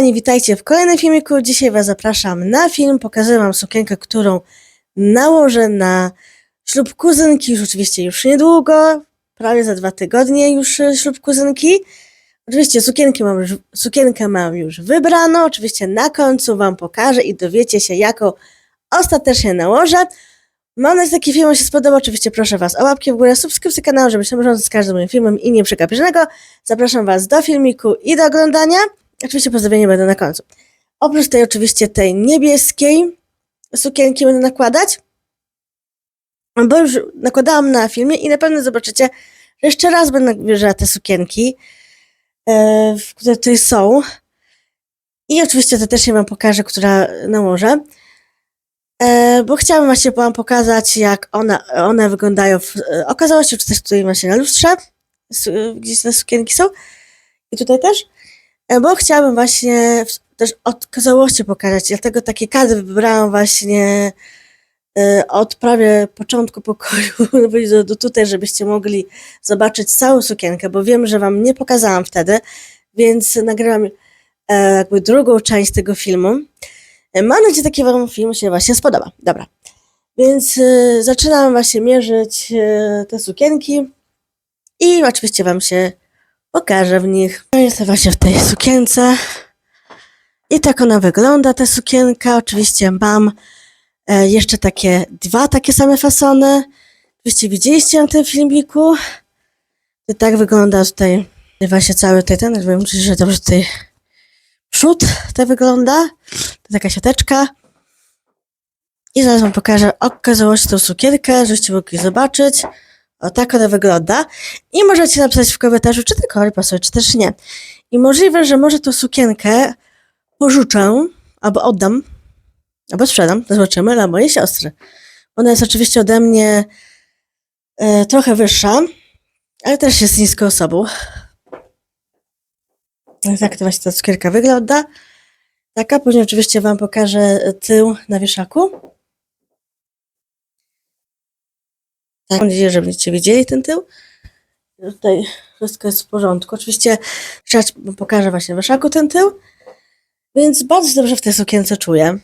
kochani, witajcie w kolejnym filmiku. Dzisiaj Was zapraszam na film. Pokażę Wam sukienkę, którą nałożę na ślub kuzynki. Już oczywiście już niedługo, prawie za dwa tygodnie już e, ślub kuzynki. Oczywiście sukienkę mam, już, sukienkę mam już wybraną. Oczywiście na końcu Wam pokażę i dowiecie się, jaką ostatecznie nałożę. Mam nadzieję, że taki film się spodoba. Oczywiście proszę Was o łapki w górę, subskrypcję kanału, żeby się z każdym moim filmem i nie przegapić Zapraszam Was do filmiku i do oglądania. Oczywiście pozdrowienia będą na końcu. Oprócz tej oczywiście tej niebieskiej sukienki będę nakładać, bo już nakładałam na filmie i na pewno zobaczycie, że jeszcze raz będę bierzała te sukienki, e, które tutaj są. I oczywiście to też się Wam pokażę, która nałożę. E, bo chciałam właśnie Wam pokazać, jak ona, one wyglądają w e, okazałości, czy też tutaj właśnie na lustrze, gdzieś te sukienki są. I tutaj też. E, bo chciałabym właśnie też okazałości pokazać, dlatego takie kadry wybrałam właśnie e, od prawie początku pokoju do, do tutaj, żebyście mogli zobaczyć całą sukienkę, bo wiem, że wam nie pokazałam wtedy, więc nagrałam e, jakby drugą część tego filmu. Mam nadzieję, że taki wam film się właśnie spodoba. Dobra, więc zaczynam właśnie mierzyć te sukienki i oczywiście wam się pokażę w nich. Ja Jestem właśnie w tej sukience. I tak ona wygląda, ta sukienka. Oczywiście mam e, jeszcze takie dwa takie same fasony. Oczywiście widzieliście na tym filmiku. I tak wygląda tutaj właśnie cały tutaj ten, żeby myślę, że dobrze tutaj przód tak wygląda. To taka siateczka. I zaraz wam pokażę okazałość tą sukienkę, żebyście mogli zobaczyć. O tak ona wygląda. I możecie napisać w komentarzu, czy ten kolor pasuje, czy też nie. I możliwe, że może tą sukienkę pożyczę, albo oddam, albo sprzedam, to zobaczymy, dla mojej siostry. Ona jest oczywiście ode mnie e, trochę wyższa, ale też jest niską osobą. Tak to właśnie ta cukierka wygląda. Taka, później oczywiście Wam pokażę tył na wieszaku. Tak, mam nadzieję, że będziecie widzieli ten tył. Tutaj wszystko jest w porządku. Oczywiście wam pokażę właśnie wieszaku ten tył. Więc bardzo dobrze w tej sukience czuję.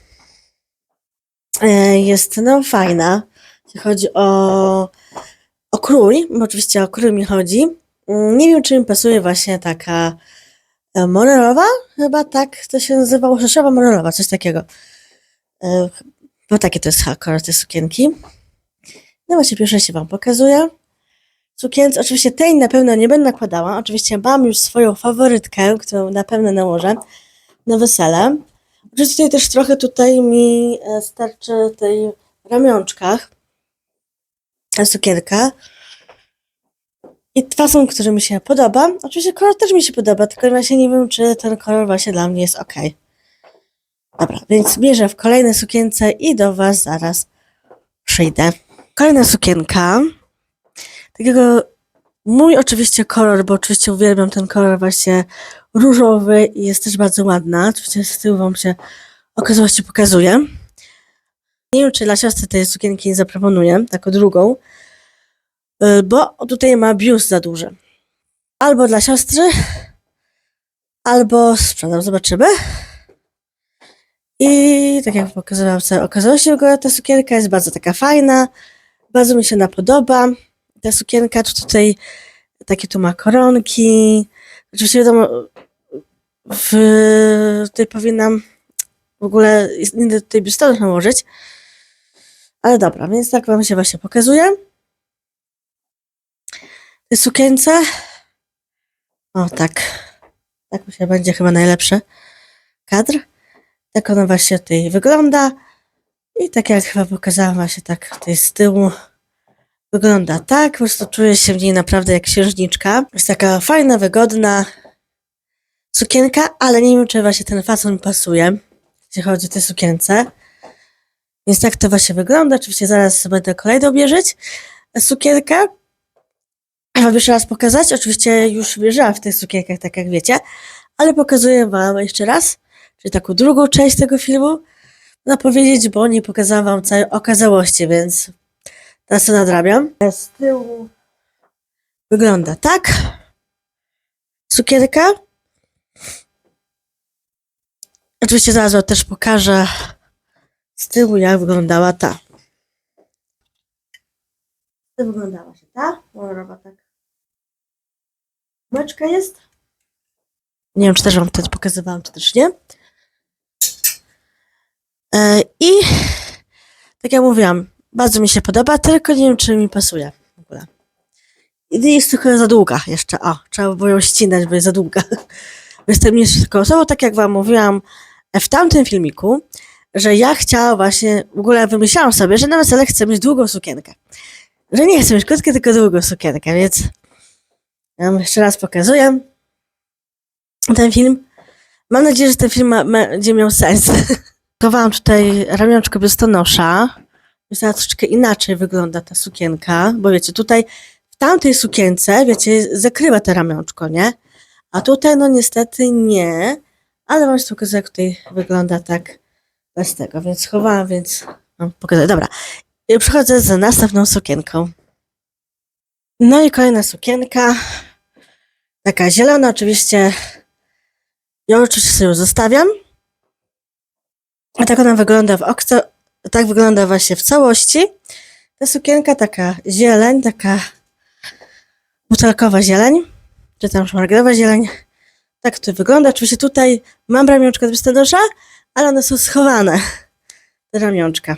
E, Jest no fajna. Jeśli chodzi o, o krój, bo oczywiście o krój mi chodzi. Mm, Nie wiem, czy mi pasuje właśnie taka e, morelowa, chyba tak to się nazywało, rzeszowa morelowa, coś takiego. E, Bo takie to jest kolor tej sukienki. No właśnie, pierwsze się Wam pokazuję. Sukience, oczywiście tej na pewno nie będę nakładała. Oczywiście mam już swoją faworytkę, którą na pewno nałożę na wesele. Oczywiście tutaj też trochę tutaj mi e, starczy tej w ramionczkach sukienka. I fason, który mi się podoba. Oczywiście kolor też mi się podoba, tylko właśnie nie wiem, czy ten kolor właśnie dla mnie jest ok. Dobra, więc bierzę w kolejne sukience i do Was zaraz przyjdę. Kolejna sukienka. Takiego mój oczywiście kolor, bo oczywiście uwielbiam ten kolor właśnie różowy i jest też bardzo ładna. Oczywiście z tyłu wam się okazałości pokazuje. Nie wiem, czy dla siostry tej sukienki nie zaproponuję, taką drugą, y, bo tutaj ma biust za duży. Albo dla siostry, albo sprzedam, zobaczymy. I tak jak pokazałam sobie okazałości, w ogóle ta sukienka jest bardzo taka fajna, bardzo mi się ona podoba. Ta sukienka tu tutaj takie tu ma koronki. Oczywiście wiadomo, w, tutaj powinnam w ogóle inny tutaj biustonosz nałożyć. Ale dobra, więc tak wam się właśnie pokazuje. Te sukience. O tak. Tak myślę, będzie chyba najlepszy kadr. Tak ona właśnie tutaj wygląda. I tak jak chyba pokazałam właśnie tak tutaj z tyłu wygląda tak. Po prostu czuję się w niej naprawdę jak księżniczka. Jest taka fajna, wygodna sukienka, ale nie wiem, czy właśnie ten fason pasuje, jeśli chodzi o te sukience. Więc tak to właśnie wygląda. Oczywiście zaraz będę kolejną bierzeć sukienkę. Wam jeszcze raz pokazać. Oczywiście już bierzałam w tych sukienkach, tak jak wiecie, ale pokazuję Wam jeszcze raz, czyli taką drugą część tego filmu, no powiedzieć, bo nie pokazałam Wam całej okazałości, więc teraz to nadrabiam. Z tyłu wygląda tak. Sukienka. Oczywiście zaraz wam też pokażę z tyłu, jak wyglądała ta. Jak wyglądała się ta? Kolorowa tak. Meczka jest. Nie wiem, czy też wam wtedy pokazywałam, czy też nie. E, I tak jak mówiłam, bardzo mi się podoba, tylko nie wiem, czy mi pasuje w ogóle. I jest trochę za długa jeszcze. O, trzeba by ją ścinać, bo jest za długa. Jestem nisko osobą, tak jak wam mówiłam w tamtym filmiku, że ja chciałam właśnie, w ogóle wymyślałam sobie, że na wesele chcę mieć długą sukienkę. Że nie chcę mieć krótką, tylko długą sukienkę, więc ja jeszcze raz pokazuję ten film. Mam nadzieję, że ten film ma, będzie miał sens. Chowałam tutaj ramionczko biustonosza. Teraz troszeczkę inaczej wygląda ta sukienka, bo wiecie, tutaj w tamtej sukience, wiecie, zakrywa to ramionczko, nie? A tutaj, no niestety nie, ale wam się pokazuję, jak tutaj wygląda tak bez tego, więc schowałam, więc mam pokazać. Dobra, I przechodzę z następną sukienką. No i kolejna sukienka, taka zielona, oczywiście, ja oczywiście sobie zostawiam. A tak ona wygląda w okce, tak wygląda właśnie w całości. Ta sukienka taka zieleń, taka butelkowa zieleń, czy tam szmaragdowa zieleń. Tak to wygląda. Oczywiście tutaj mam ramionczka do biustonosza, ale one są schowane. Te ramionczka.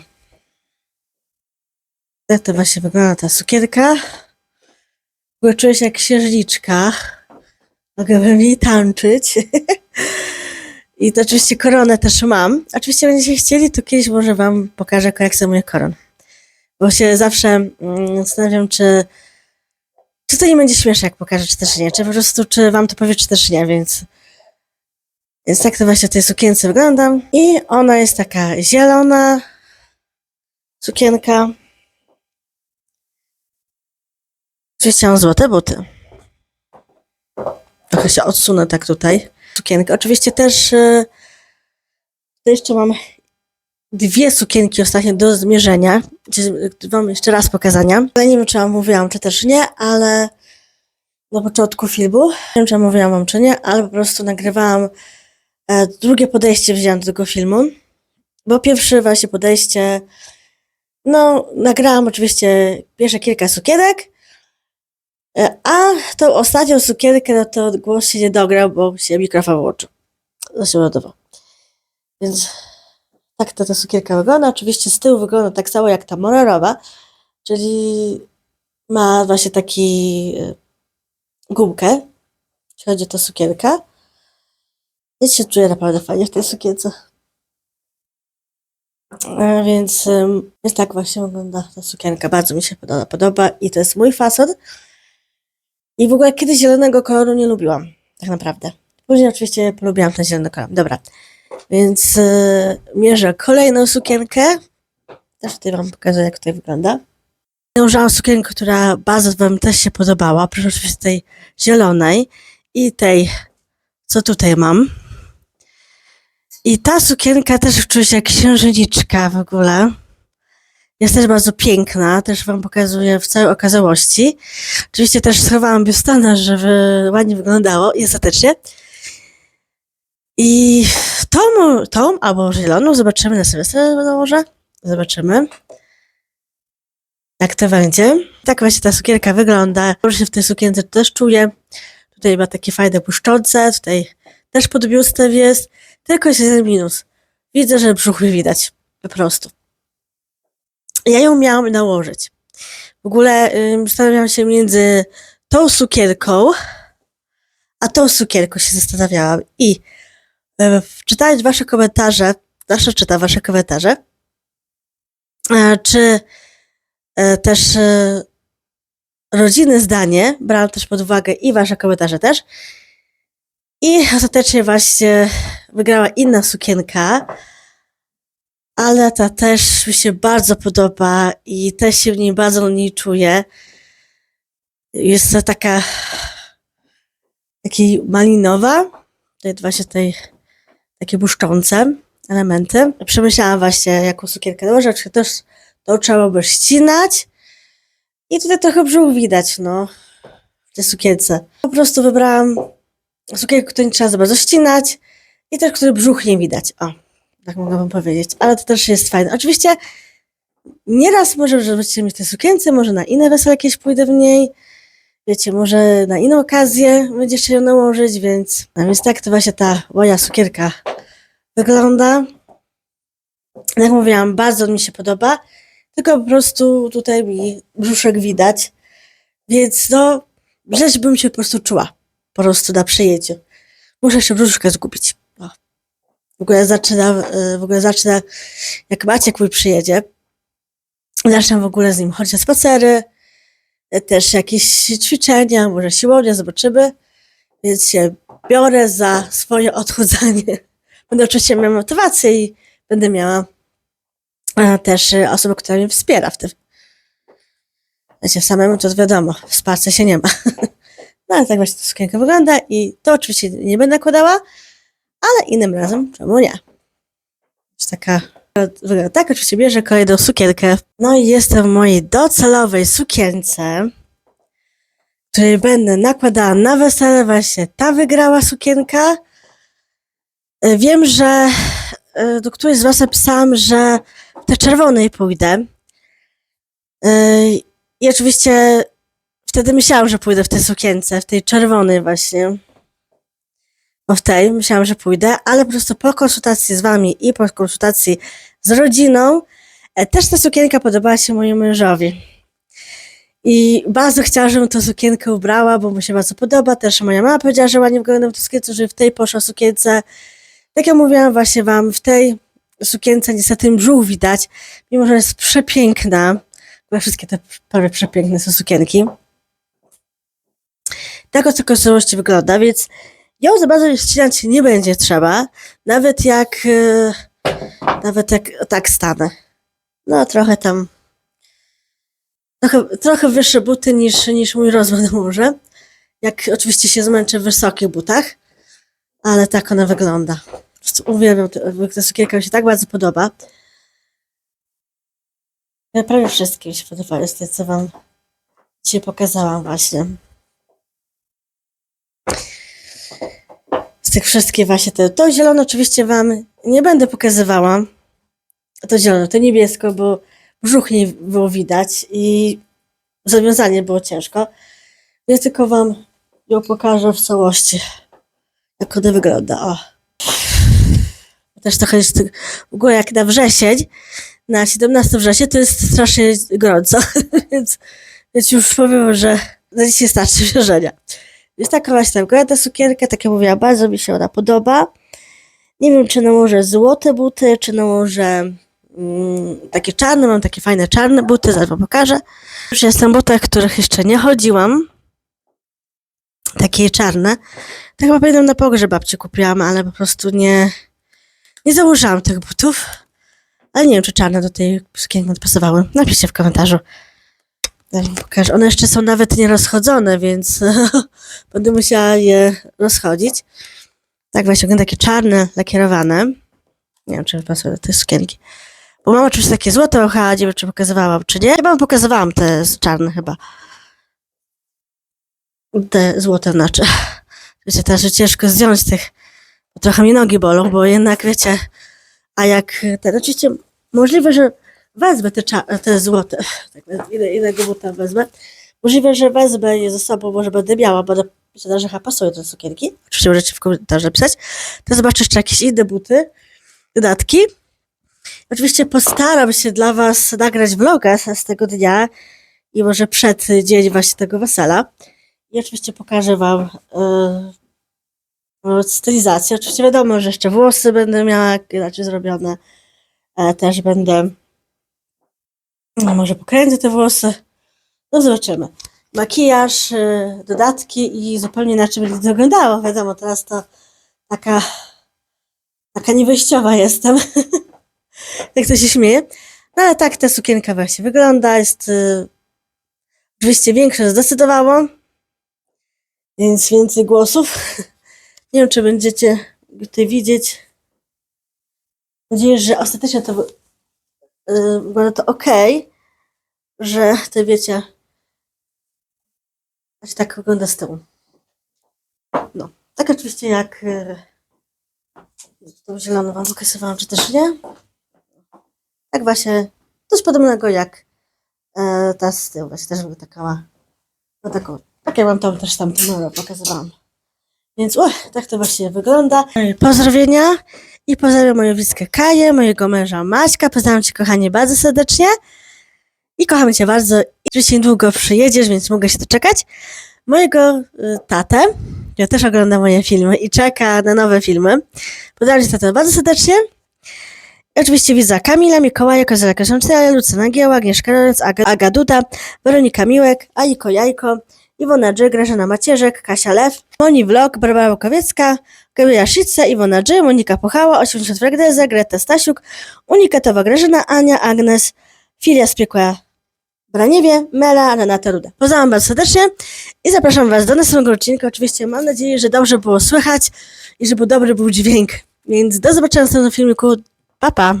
Tak to właśnie wygląda ta sukienka. W czuję się jak księżniczka. Mogłabym jej tańczyć. I to oczywiście koronę też mam. Oczywiście będziecie chcieli, to kiedyś może wam pokażę kolekcję moich koron. Bo się zawsze mm, zastanawiam, czy, czy to nie będzie śmieszne, jak pokażę, czy też nie. Czy po prostu, czy wam to powie, czy też nie, więc... Więc tak to właśnie w tej sukience wyglądam. I ona jest taka zielona sukienka. Oczywiście mam złote buty. Trochę się odsunę tak tutaj. Sukienkę. Oczywiście też e, jeszcze mam dwie sukienki ostatnio do zmierzenia. Wam jeszcze raz pokazania. Ale nie wiem, czy wam mówiłam, czy też nie, ale na początku filmu. Nie wiem, czy mówiłam wam, czy nie, ale po prostu nagrywałam e, drugie podejście wziąłem do tego filmu. Bo pierwsze właśnie podejście, no, nagrałam oczywiście pierwsze kilka sukienek, a tą ostatnią sukienkę, no to głos się nie dograł, bo się mikrofon włączył. Się ładował. Więc tak to ta sukienka wygląda. Oczywiście z tyłu wygląda tak samo jak ta moralowa, czyli ma właśnie taki e, gumkę, jeśli chodzi o tę sukienkę. Ja się czuję naprawdę fajnie w tej sukience. E, Więc, więc tak właśnie wygląda ta sukienka. Bardzo mi się podoba, podoba i to jest mój fason. I w ogóle kiedyś zielonego koloru nie lubiłam, tak naprawdę. Później oczywiście polubiłam ten zielony kolor. Dobra, więc e, mierzę kolejną sukienkę. Też tutaj wam pokażę, jak tutaj wygląda. Użyłam sukienkę, która bardzo wam też się podobała. Proszę oczywiście tej zielonej i tej, co tutaj mam. I ta sukienka też się jak księżniczka w ogóle. Jest też bardzo piękna, też wam pokazuję w całej okazałości. Oczywiście też schowałam biustonosz, żeby ładnie wyglądało i ostatecznie. I tą, tą albo zieloną zobaczymy na Sylwestrę może. Zobaczymy. Jak to będzie. Tak właśnie ta sukienka wygląda. Dobrze się w tej sukience też czuję. Tutaj ma takie fajne błyszczące, tutaj też pod biustem jest. Tylko jest jeden minus. Widzę, że brzuch mi widać. Po prostu. Ja ją miałam nałożyć. W ogóle ym, zastanawiałam się między tą sukienką, a tą sukienką się zastanawiałam. I y, czytając wasze komentarze, zawsze czytam wasze komentarze, e, czy e, też e, rodzinne zdanie, brałam też pod uwagę i wasze komentarze też. I ostatecznie właśnie wygrała inna sukienka, ale ta też mi się bardzo podoba i też się w niej bardzo na niej czuję. Jest to taka taki malinowa, tutaj właśnie tej takie błyszczące elementy. Przemyślałam właśnie, jaką sukienkę nałożyć, czy też to trzeba by ścinać. I tutaj trochę brzuch widać, no, w tej sukience. Po prostu wybrałam sukienkę, której nie trzeba za bardzo ścinać i też, który brzuch nie widać. O, tak mogę wam powiedzieć. Ale to też jest fajne. Oczywiście nieraz może mnie w tej sukience, może na inne wesele jakieś pójdę w niej. Wiecie, może na inną okazję będziecie ją nałożyć, więc, a więc tak to właśnie ta moja sukierka wygląda. Jak mówiłam, bardzo mi się podoba, tylko po prostu tutaj mi brzuszek widać, więc no, rzecz bym się po prostu czuła, po prostu na przejeździe. Muszę jeszcze brzuszkę zgubić. W ogóle zaczyna, e, w ogóle zacznę, jak Maciek mój przyjedzie, zacznę w ogóle z nim chodzić na spacery, e, też jakieś ćwiczenia, może siłownia, zobaczymy. Więc się biorę za swoje odchudzanie. Będę oczywiście miała motywację i będę miała e, też osobę, która mnie wspiera w tym. Wiecie, samemu to wiadomo, wsparcia się nie ma. No ale tak właśnie ta sukienka wygląda i to oczywiście nie będę nakładała, ale innym razem czemu nie? Taka wygląda tak, oczywiście bierze kolejną sukienkę. No i jestem w mojej docelowej sukience, której będę nakładała na wesele właśnie ta wygrała sukienka. E, Wiem, że e, do którejś z was napisałam, że w tej czerwonej pójdę. E, I oczywiście wtedy myślałam, że pójdę w tej sukience, w tej czerwonej właśnie. W tej myślałam, że pójdę, ale po prostu po konsultacji z wami i po konsultacji z rodziną e, też ta sukienka podobała się mojemu mężowi. I bardzo chciała, żebym tę sukienkę ubrała, bo mu się bardzo podoba. Też moja mama powiedziała, że ładnie wyglądam w tej sukience, że w tej poszła sukience. Tak jak mówiłam właśnie wam, w tej sukience niestety brzuch widać, mimo że jest przepiękna. Bo wszystkie te prawie przepiękne są sukienki. Tak w całości wygląda, więc ją za bardzo ścinać nie będzie trzeba. Nawet jak, e, nawet jak tak stanę. No trochę tam, trochę, trochę wyższe buty niż, niż mój rozmiar może. Jak oczywiście się zmęczę w wysokich butach, ale tak ona wygląda. Uwielbiam, ta sukienka mi się tak bardzo podoba. Ja prawie wszystkie mi się podobają z tych, co wam dzisiaj pokazałam właśnie. Z tych wszystkich właśnie te. To zielone oczywiście wam nie będę pokazywała. To zielone, to niebiesko, bo brzuch nie było widać i zawiązanie było ciężko. Więc tylko wam ją pokażę w całości. Jak ona wygląda. O. Też trochę jest tak- w ogóle jak na wrzesień, na 17 września to jest strasznie gorąco, więc, więc już powiem, że na dzisiaj starczy wrażenia. Jest taka właśnie wygląda ta sukienka, tak jak mówiłam, bardzo mi się ona podoba. Nie wiem, czy nałożę złote buty, czy nałożę mm, takie czarne, mam takie fajne czarne buty, zaraz wam pokażę. Już jestem butach, których jeszcze nie chodziłam. Takie czarne. Tak chyba pamiętam na pogrzeb babci kupiłam, ale po prostu nie, nie założyłam tych butów. Ale nie wiem, czy czarne do tej sukienki pasowały. Napiszcie w komentarzu. Pokażę. One jeszcze są nawet nie rozchodzone, więc będę musiała je rozchodzić. Tak właśnie, wygląda takie czarne, lakierowane. Nie wiem, czy pasuje do tej sukienki. Bo mam oczywiście takie złote ocha, czy pokazywałam, czy nie. Chyba pokazywałam te czarne chyba. Te złote znaczy. Wiecie, teraz że ciężko zdjąć tych, trochę mi nogi bolą, bo jednak wiecie, a jak ten, oczywiście możliwe, że wezmę te, te złote, tak, ile, buta wezmę. Możliwe, że wezmę je ze sobą, może będę miała, bo myślę, że pasują te sukienki. Oczywiście możecie w komentarzu napisać. To zobaczę jeszcze jakieś inne buty, dodatki. Oczywiście postaram się dla was nagrać vloga z tego dnia i może przed dzień właśnie tego wesela. I oczywiście pokażę wam yy, stylizację. Oczywiście wiadomo, że jeszcze włosy będę miała inaczej zrobione. E, też będę no, może pokręcę te włosy. No zobaczymy. Makijaż, y, dodatki i zupełnie inaczej będzie to wyglądało. Wiadomo, teraz to taka taka niewyjściowa jestem. Jak to się śmieje. No ale tak ta sukienka właśnie wygląda. Jest y, oczywiście większa zdecydowało. Więc więcej głosów. Nie wiem, czy będziecie tutaj widzieć. Mam nadzieję, że ostatecznie to wy- y, wygląda to ok, że to wiecie, znaczy tak wygląda z tyłu. No, tak oczywiście jak y, Tą zieloną wam pokazywałam, czy też nie? Tak właśnie, coś podobnego jak e, ta z tyłu, właśnie też była taka ma, no taką, tak jak wam tam też tam pokazywałam. Więc uch, tak to właśnie wygląda. Pozdrowienia i pozdrawiam moją widzkę Kaję, mojego męża Maćka. Pozdrawiam cię kochanie bardzo serdecznie i kocham cię bardzo. I oczywiście niedługo przyjedziesz, więc mogę się doczekać. Mojego y, tatę, który też ogląda moje filmy i czeka na nowe filmy. Pozdrawiam cię tatę bardzo serdecznie. I oczywiście widza Kamila, Mikołaja, Kozela Kraszanczyla, Lucyna Gieła, Agnieszka Lorenz, Aga, Aga Duda, Weronika Miłek, Aiko Jajko, Iwona Dży, Grażyna Macierzek, Kasia Lew, Moni Vlog, Barbara Łukowiecka, Gabriela Szyca, Iwona Dży, Monika Pochała, 80 Fragdeza, Greta Stasiuk, Unikatowa Grażyna, Ania, Agnes, Filia z Piekła Braniewie, Mela, Renata Ruda. Pozdrawiam Was serdecznie i zapraszam Was do następnego odcinka. Oczywiście mam nadzieję, że dobrze było słychać i że był dobry był dźwięk. Więc do zobaczenia w następnym filmiku. Pa, pa!